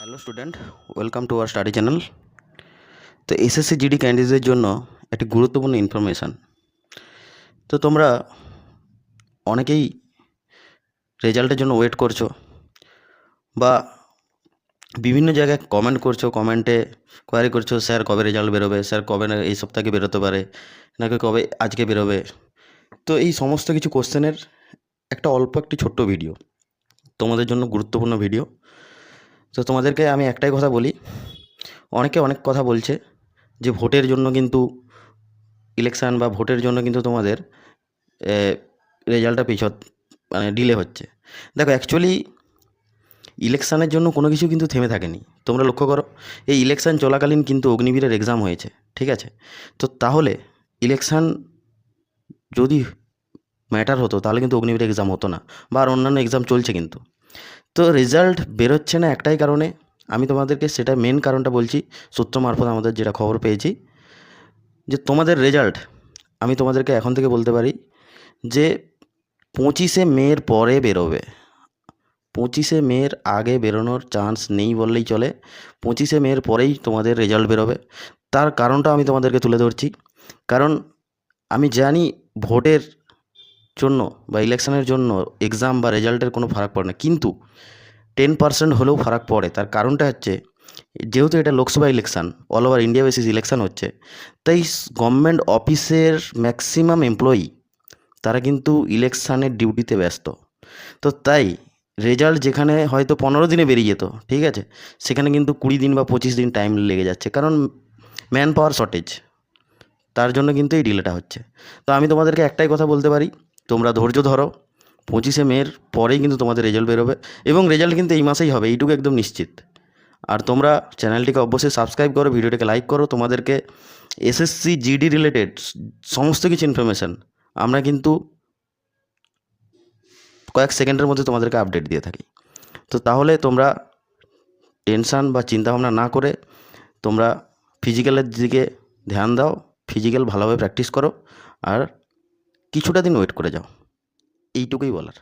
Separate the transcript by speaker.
Speaker 1: Hello student welcome to our study channel তো SSC GD ক্যান্ডিডেটদের জন্য একটি গুরুত্বপূর্ণ ইনফরমেশান তো তোমরা অনেকেই রেজাল্টের জন্য ওয়েট করছ বা বিভিন্ন জায়গায় কমেন্ট করছ কমেন্টে কোয়ারি করছ স্যার কবে রেজাল্ট বেরোবে? স্যার কবে না এই সপ্তাহে বেরোতে পারে? নাকি কবে আজকে বেরোবে? তো এই সমস্ত কিছু কোশ্চেনের একটা অল্প একটি ছোট্ট ভিডিও তোমাদের জন্য গুরুত্বপূর্ণ ভিডিও তো তোমাদেরকে আমি একটাই কথা বলি। অনেকে অনেক কথা বলছে যে ভোটের জন্য কিন্তু ইলেকশান বা ভোটের জন্য কিন্তু তোমাদের রেজাল্টটা পিছত মানে ডিলে হচ্ছে। দেখো অ্যাকচুয়ালি ইলেকশানের জন্য কোনো কিছু কিন্তু থেমে থাকেনি। তোমরা লক্ষ্য করো, এই ইলেকশান চলাকালীন কিন্তু অগ্নিবীরের এক্সাম হয়েছে, ঠিক আছে? তো তাহলে ইলেকশান যদি ম্যাটার হতো, তাহলে কিন্তু অগ্নিবীর এক্সাম হতো না, বা আর অন্যান্য এক্সাম চলছে কিন্তু। তো রেজাল্ট বেরোচ্ছে না একটাই কারণে। আমি তোমাদেরকে সেটা মেন কারণটা বলছি, সূত্র মারফত আমাদের যেটা খবর পেয়েছি, যে তোমাদের রেজাল্ট আমি তোমাদেরকে এখন থেকে বলতে পারি যে পঁচিশে মের পরে বেরোবে। পঁচিশে মের আগে বেরোনোর চান্স নেই বললেই চলে। পঁচিশে মের পরেই তোমাদের রেজাল্ট বেরোবে। তার কারণটা আমি তোমাদেরকে তুলে ধরছি। কারণ আমি জানি ভোটের জন্য বা ইলেকশনের জন্য এক্সাম বা রেজাল্টের কোনো ফারাক পড়ে না। কিন্তু টেন পার্সেন্ট হলেও ফারাক পড়ে। তার কারণটা হচ্ছে, যেহেতু এটা Lok Sabha election all over India basis election হচ্ছে, তাই গভর্নমেন্ট অফিসের ম্যাক্সিমাম এমপ্লয়ি তারা কিন্তু ইলেকশানের ডিউটিতে ব্যস্ত। তো তাই রেজাল্ট যেখানে হয়তো পনেরো দিনে বেরিয়ে যেত, ঠিক আছে? সেখানে কিন্তু কুড়ি দিন বা পঁচিশ দিন টাইম লেগে যাচ্ছে। কারণ ম্যান পাওয়ার শর্টেজ তার জন্য কিন্তু এই ডিলেটা হচ্ছে। তো আমি তোমাদেরকে একটাই কথা বলতে পারি তোমরা ধৈর্য ধরো। পঁচিশে মের পরেই কিন্তু তোমাদের রেজাল্ট বেরোবে এবং রেজাল্ট কিন্তু এই মাসেই হবে, এইটুকু একদম নিশ্চিত। আর তোমরা চ্যানেলটিকে অবশ্যই সাবস্ক্রাইব করো ভিডিওটিকে লাইক করো, তোমাদেরকে এসএসসি জিডি রিলেটেড সমস্ত কিছু ইনফরমেশান আমরা কিন্তু কয়েক সেকেন্ডের মধ্যে তোমাদেরকে আপডেট দিয়ে থাকি। তো তাহলে তোমরা টেনশান বা চিন্তাভাবনা না করে তোমরা ফিজিক্যালের দিকে ধ্যান দাও ফিজিক্যাল ভালোভাবে প্র্যাকটিস করো। আর কিছুটা দিন ওয়েট করে যাও। এইটুকুই বলার।